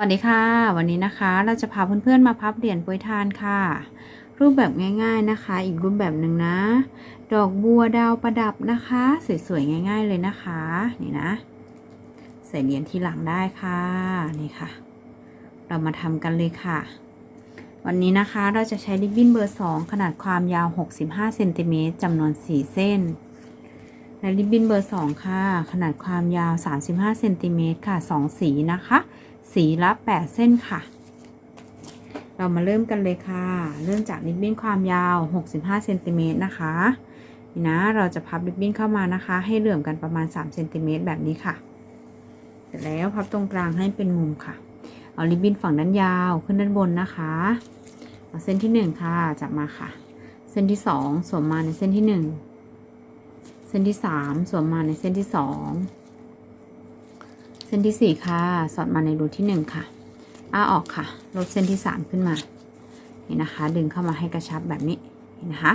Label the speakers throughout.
Speaker 1: สวัสดีค่ะ วันนี้นะคะเราจะพาเพื่อนๆมาพับเหรียญโปรยทานค่ะ รูปแบบง่ายๆนะคะ อีกรูปแบบหนึ่งนะ ดอกบัวดาวประดับนะคะ สวยๆง่าย ๆเลยนะคะนี่นะ ใส่เหรียญที่หลังได้ค่ะนี่ค่ะ เรามาทำกันเลยค่ะ วันนี้นะคะเราจะใช้ริบบิ้นเบอร์ 2 ขนาดความยาว 65เซนติเมตรจำนวน 4 เส้นและริบบิ้นเบอร์ 2 ค่ะ ขนาดความยาว 35เซนติเมตรค่ะ 2 สีนะคะ สีละ 8 เส้นค่ะ เรามาเริ่มกันเลยค่ะ เริ่มจากริบบิ้นความยาว 65เซนติเมตรนะคะนี่นะ เราจะพับริบบิ้นเข้ามานะคะ ให้เหลื่อมกันประมาณ3เซนติเมตรแบบนี้ค่ะ เสร็จแล้วพับตรงกลางให้เป็นมุมค่ะ เอาริบบิ้นฝั่งด้านยาวขึ้นด้านบนนะคะเอาเส้นที่ 1 ค่ะ จับมาค่ะ เส้นที่ 2สวมมาในเส้นที่ 1 เส้นที่ 3สวมมาในเส้นที่ 2 เส้นที่ 4 ค่ะ สอดมาในรูที่ 1 ค่ะ อ้าออกค่ะ ลดเส้นที่ 3 ขึ้นมา นี่นะคะ ดึงเข้ามาให้กระชับแบบนี้นี่นะคะ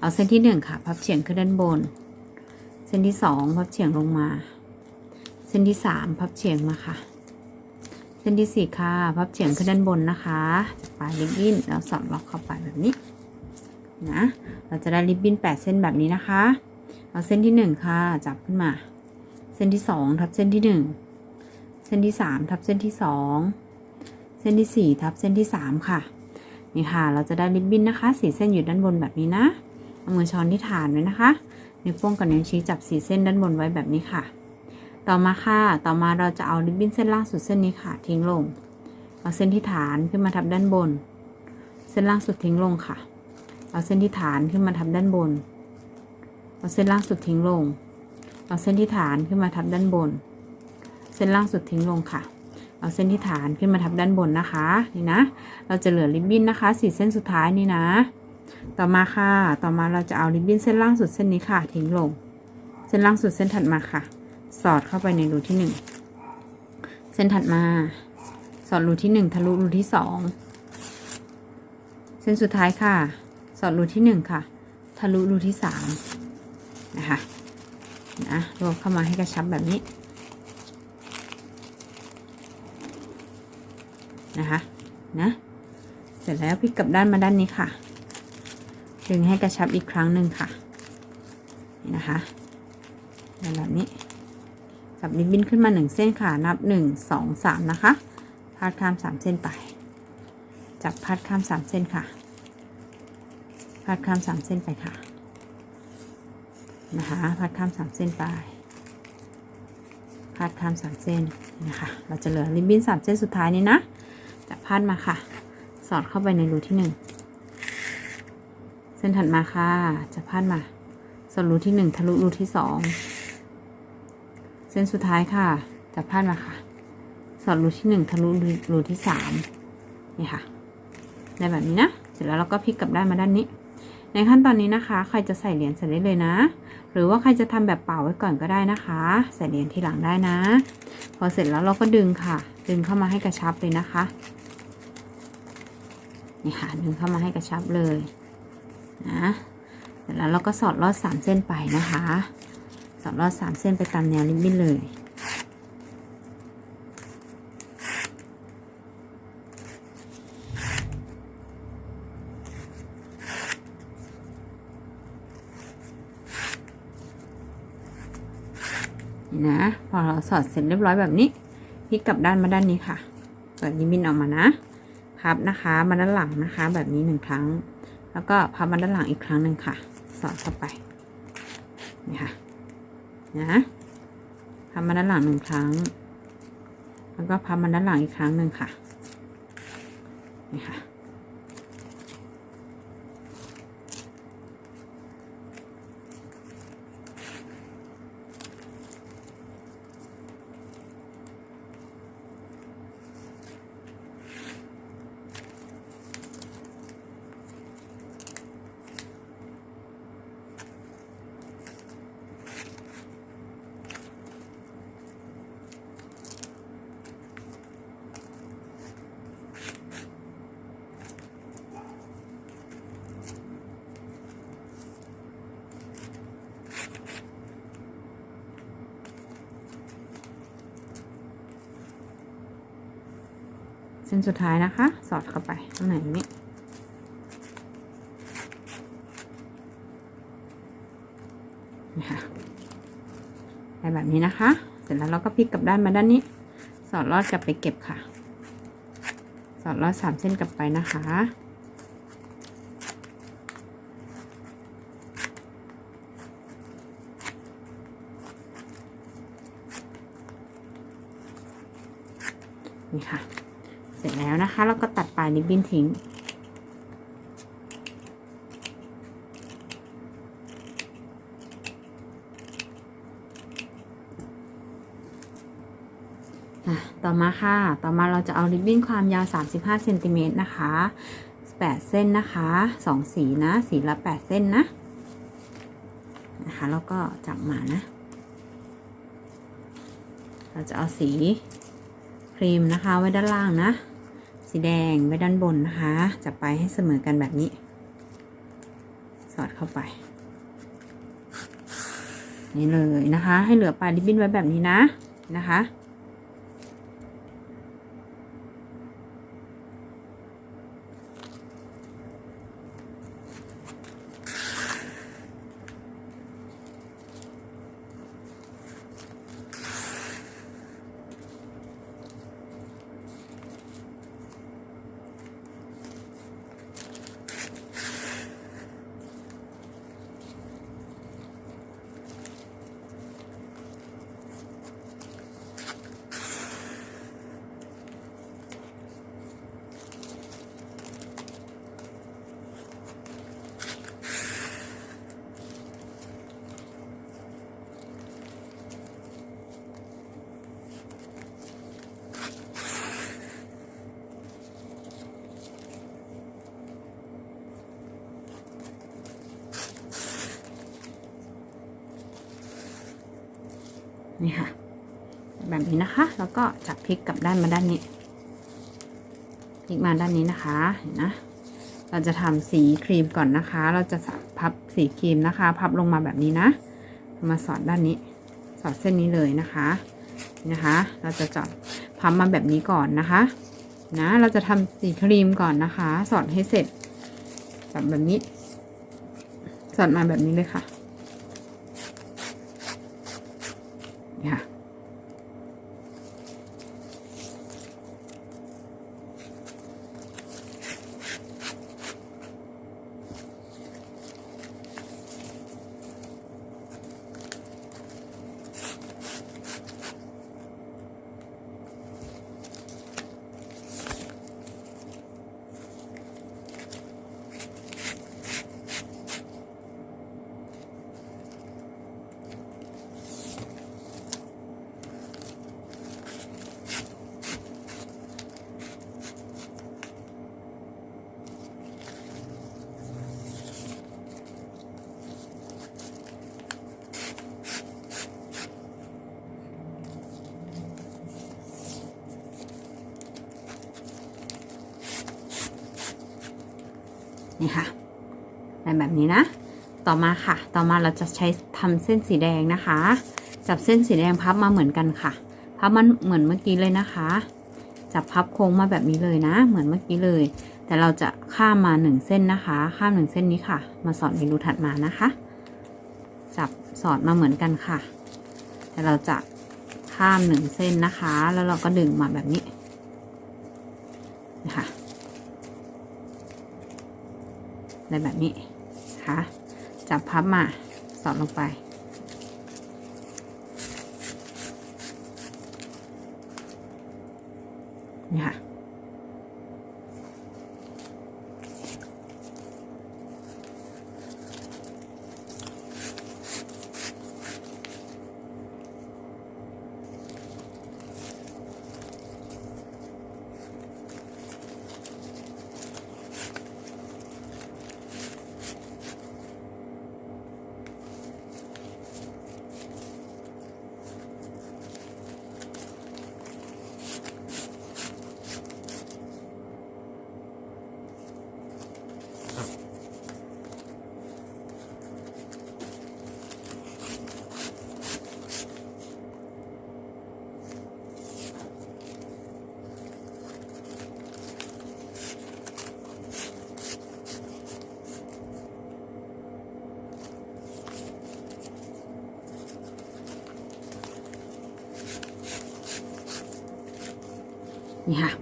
Speaker 1: เอาเส้นที่ 1 ค่ะ พับเฉียงขึ้นด้านบน เส้นที่ 2 พับเฉียงลงมา เส้นที่ 3 พับเฉียงมาค่ะ เส้นที่ 4 ค่ะ พับเฉียงขึ้นด้านบนนะคะปลายริบบิ้นแล้วสอดล็อกเข้าไปแบบนี้ นะ เราจะได้ริบบิ้น 8 เส้นแบบนี้นะคะ เอาเส้นที่ 1 ค่ะ จับขึ้นมา เส้นที่ 2 ทับเส้นที่ 1 เส้นที่ 3 ทับเส้นที่ 2 เส้นที่ 4 ทับเส้นที่ 3 ค่ะ นี่ค่ะ เราจะได้ริบบิ้นนะคะสีเส้นอยู่ด้านบนแบบนี้นะ เอามือช้อนที่ฐานไว้นะคะ นิ้วโป้งกับนิ้วชี้จับสีเส้นด้านบนไว้แบบนี้ค่ะ ต่อมาค่ะ ต่อมาเราจะเอาริบบิ้นเส้นล่างสุดเส้นนี้ค่ะ ทิ้งลง เอาเส้นที่ฐานขึ้นมาทับด้านบน เส้นล่างสุดทิ้งลงค่ะ เอาเส้นที่ฐานขึ้นมาทับด้านบน เอาเส้นล่างสุดทิ้งลง เอาเส้นที่ฐานขึ้นมาทับด้านบน เส้นล่างสุดทิ้งลงค่ะ เอาเส้นที่ฐานขึ้นมาทับด้านบนนะคะนี่นะ เราจะเหลือริบบิ้นนะคะสี่เส้นสุดท้ายนี่นะ ต่อมาค่ะ ต่อมาเราจะเอาริบบิ้นเส้นล่างสุดเส้นนี้ค่ะทิ้งลง เส้นล่างสุดเส้นถัดมาค่ะ สอดเข้าไปในรูที่หนึ่งเส้นถัดมา สอดรูที่หนึ่งทะลุรูที่สองเส้นสุดท้ายค่ะ สอดรูที่หนึ่งค่ะ ทะลุรูที่สามนะคะนะรวมเข้ามาให้กระชับแบบนี้ นะคะนะเสร็จแล้วพลิกกลับด้านมาด้านนี้ค่ะดึงให้กระชับอีกครั้งหนึ่งค่ะนี่นะคะแบบนี้จับริบบิ้นขึ้นมาหนึ่งเส้นค่ะนับหนึ่งสองสามนะคะพาดข้ามสามเส้นไปจับพาดข้ามสามเส้นค่ะพาดข้ามสามเส้นไปค่ะนะคะพาดข้ามสามเส้นไปพาดข้ามสามเส้นนะคะเราจะเหลือริบบิ้นสามเส้นสุดท้ายนี้นะ จับพาดมาค่ะ สอดเข้าไปในรูที่หนึ่งเส้นถัดมาค่ะจะพาดมา สอดรูที่หนึ่งทะลุรูที่สองเส้นสุดท้ายค่ะ จับพาดมาค่ะ สอดรูที่หนึ่งทะลุรูที่สามนี่ค่ะได้แบบนี้นะ เสร็จแล้วเราก็พลิกกลับด้านมาด้านนี้ ในขั้นตอนนี้นะคะ ใครจะใส่เหรียญใส่ได้เลยนะ หรือว่าใครจะทำแบบเป่าไว้ก่อนก็ได้นะคะ ใส่เหรียญทีหลังได้นะ พอเสร็จแล้วเราก็ดึงค่ะ ดึงเข้ามาให้กระชับเลยนะคะ นี่ค่ะดึงเข้ามาให้กระชับเลยนะเสร็จแล้วเราก็สอดลอดสามเส้นไปนะคะ สอดลอดสามเส้นไปตามแนวริบบิ้นเลยนี่นะพอเราสอดเสร็จเรียบร้อยแบบนี้พลิกกลับด้านมาด้านนี้ค่ะเปิดริบบิ้นออกมานะ พับนะคะมาด้านหลังนะคะ แบบนี้หนึ่งครั้ง แล้วก็พับมาด้านหลังอีกครั้งหนึ่งค่ะ สอดเข้าไปนี่ค่ะนะพับมาด้านหลังหนึ่งครั้ง แล้วก็พับมาด้านหลังอีกครั้งหนึ่งค่ะนี่ค่ะ เส้นสุดท้ายนะคะ สอดเข้าไปตรงไหนนี้ นะคะไปแบบนี้นะคะ เสร็จแล้วเราก็พลิกกลับด้านมาด้านนี้ สอดลอดกลับไปเก็บค่ะ สอดลอดสามเส้นกลับไปนะคะ นี่ค่ะ เสร็จแล้วนะคะแล้วก็ตัดปลายริบบิ้นทิ้งอะต่อมาค่ะ ต่อมาเราจะเอาริบบิ้นความยาว 35เซนติเมตรนะคะ 8 เส้นนะคะ 2 สีนะ สีละ 8 เส้นนะ นะคะ แล้วก็จับมานะ เราจะเอาสี ครีมนะคะไว้ด้านล่างนะ สีแดงไว้ด้านบนนะคะ จับไปให้เสมอกันแบบนี้ สอดเข้าไป นี่เลยนะคะ ให้เหลือปลายริบบิ้นไว้แบบนี้นะนะคะ นี่ค่ะ แบบนี้นะคะ แล้วก็จับพลิกกลับด้านมาด้านนี้พลิกมาด้านนี้นะคะเห็นนะเราจะทำสีครีมก่อนนะคะ เราจะพับสีครีมนะคะ พับลงมาแบบนี้นะมาสอดด้านนี้ สอดเส้นนี้เลยนะคะนะคะ เราจะจอดพับมาแบบนี้ก่อนนะคะนะเราจะทำสีครีมก่อนนะคะ สอดให้เสร็จจับแบบนี้ สอดมาแบบนี้เลยค่ะ นี่ค่ะ นี่ค่ะเป็นแบบนี้นะ ต่อมาค่ะ ต่อมาเราจะใช้ทำเส้นสีแดงนะคะ จับเส้นสีแดงพับมาเหมือนกันค่ะ พับมันเหมือนเมื่อกี้เลยนะคะ จับพับโค้งมาแบบนี้เลยนะ เหมือนเมื่อกี้เลย แต่เราจะข้ามมาหนึ่งเส้นนะคะ ข้ามหนึ่งเส้นนี้ค่ะ มาสอดในรูถัดมานะคะ จับสอดมาเหมือนกันค่ะ แต่เราจะข้ามหนึ่งเส้นนะคะ แล้วเราก็ดึงมาแบบนี้นะคะะไรแบบนี้ค่ะจับพับมาสอดลงไป นี่ค่ะ นี่ค่ะ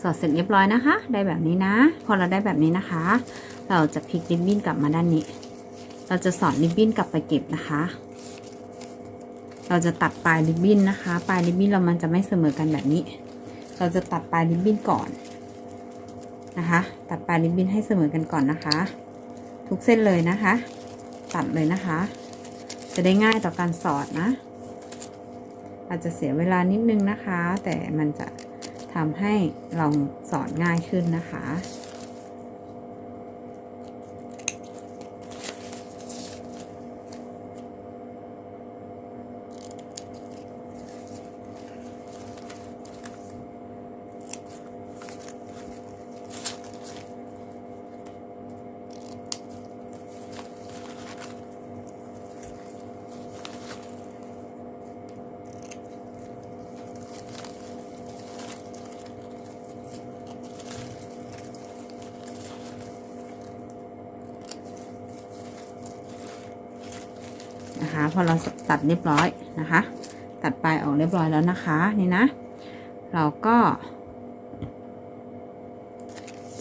Speaker 1: สอดเสร็จเรียบร้อยนะคะ ได้แบบนี้นะ พอเราได้แบบนี้นะคะ เราจะพลิกริบบิ้นกลับมาด้านนี้ เราจะสอดริบบิ้นกลับไปเก็บนะคะ เราจะตัดปลายริบบิ้นนะคะ ปลายริบบิ้นเรามันจะไม่เสมอกันแบบนี้ เราจะตัดปลายริบบิ้นก่อนนะคะ ตัดปลายริบบิ้นให้เสมอกันก่อนนะคะ ทุกเส้นเลยนะคะ ตัดเลยนะคะ จะได้ง่ายต่อการสอดนะอาจจะเสียเวลานิดนึงนะคะ แต่มันจะ ทำให้เราสอนง่ายขึ้นนะคะ พอเราตัดเรียบร้อยนะคะ ตัดปลายออกเรียบร้อยแล้วนะคะนี่นะ เราก็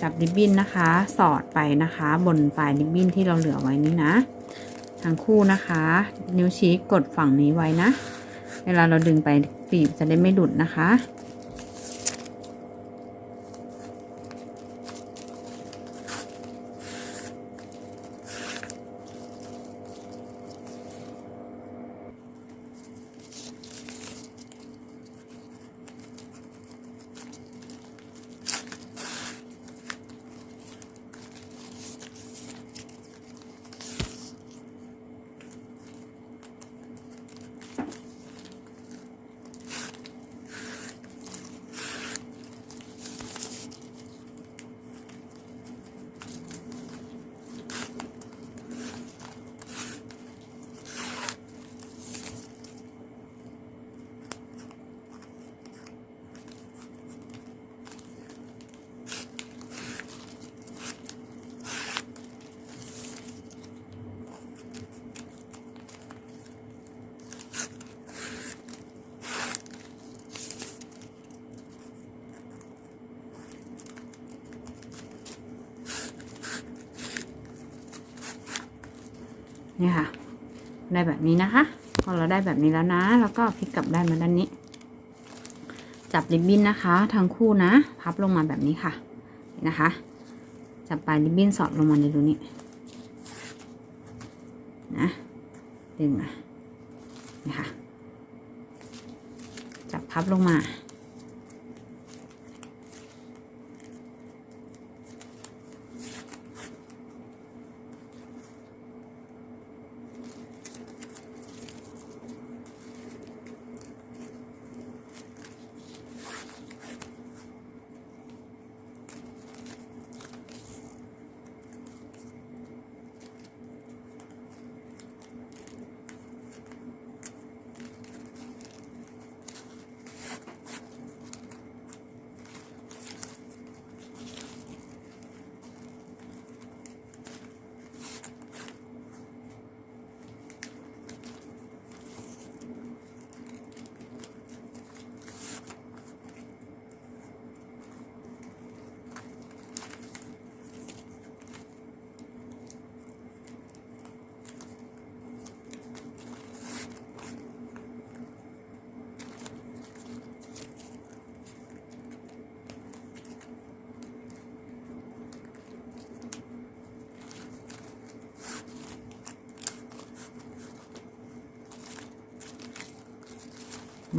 Speaker 1: จับริบบิ้นนะคะ สอดไปนะคะ บนปลายริบบิ้นที่เราเหลือไว้นี้นะทั้งคู่นะคะ นิ้วชี้กดฝั่งนี้ไว้นะ เวลาเราดึงไปปีบจะได้ไม่หลุดนะคะ นี่ค่ะ ได้แบบนี้นะคะ พอเราได้แบบนี้แล้วนะ แล้วก็พลิกกลับได้มาด้านนี้ จับริบบิ้นนะคะ ทั้งคู่นะ พับลงมาแบบนี้ค่ะนี่นะคะ จับปลายริบบิ้นสอดลงมาในรูนี้นะดึงมานี่ค่ะ จับพับลงมา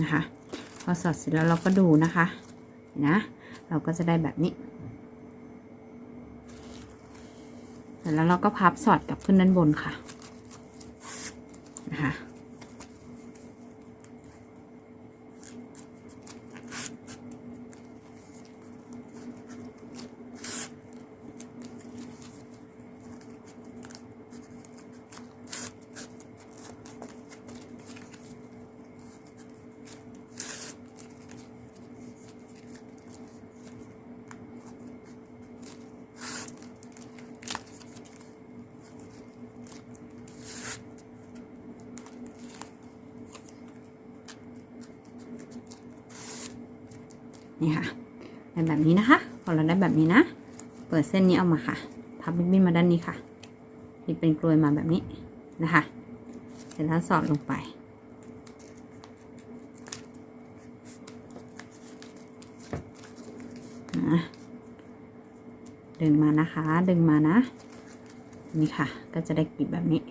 Speaker 1: นะคะ พอสอดเสร็จแล้วเราก็ดูนะคะนะ เราก็จะได้แบบนี้เสร็จแล้วเราก็พับสอดกลับขึ้นด้านบนค่ะนะคะ นี่ค่ะได้แบบนี้นะคะ พอเราได้แบบนี้นะ เปิดเส้นนี้ออกมาค่ะ พับริบบิ้นมาด้านนี้ค่ะนี่เป็นกลวยมาแบบนี้นะคะ เสร็จแล้วสอดลงไป ดึงมานะคะ ดึงมานะ นี่ค่ะ ก็จะได้กลีบแบบนี้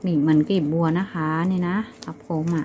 Speaker 1: กลีบเหมือนกลีบบัวนะคะ นี่นะพับโค้งมา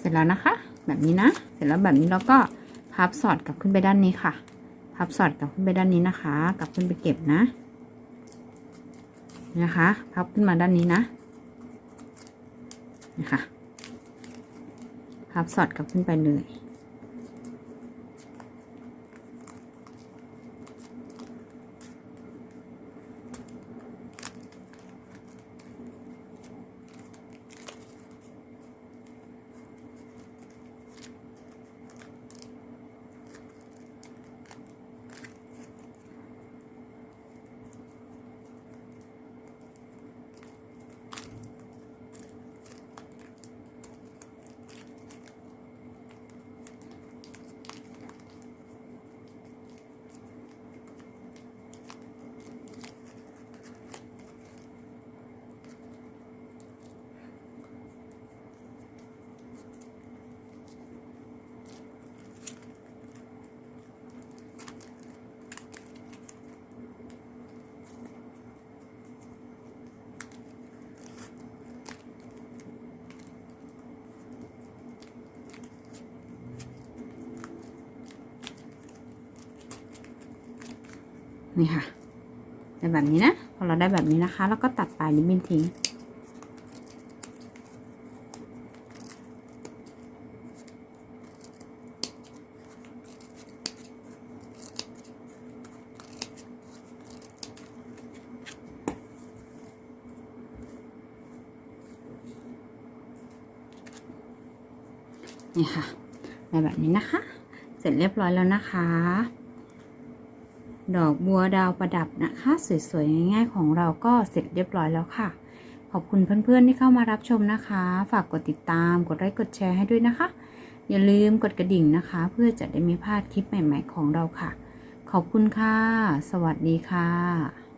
Speaker 1: เสร็จแล้วนะคะ แบบนี้นะ เสร็จแล้วแบบนี้เราก็พับสอดกลับขึ้นไปด้านนี้ค่ะ พับสอดกลับขึ้นไปด้านนี้นะคะ กลับขึ้นไปเก็บนะ นะคะ พับขึ้นมาด้านนี้นะ นะคะ พับสอดกลับขึ้นไปเลย นี่ค่ะได้แบบนี้นะพอเราได้แบบนี้นะคะ แล้วก็ตัดปลายริบบิ้นทิ้งนี่ค่ะได้แบบนี้นะคะ เสร็จเรียบร้อยแล้วนะคะ ดอกบัวดาวประดับนะคะ สวยๆ ง่ายๆ ของเราก็เสร็จเรียบร้อยแล้วค่ะ ขอบคุณเพื่อนๆที่เข้ามารับชมนะคะ ฝากกดติดตาม กดไลค์ กดแชร์ให้ด้วยนะคะ อย่าลืมกดกระดิ่งนะคะ เพื่อจะได้ไม่พลาดคลิปใหม่ ๆ ของเราค่ะ ขอบคุณค่ะ สวัสดีค่ะ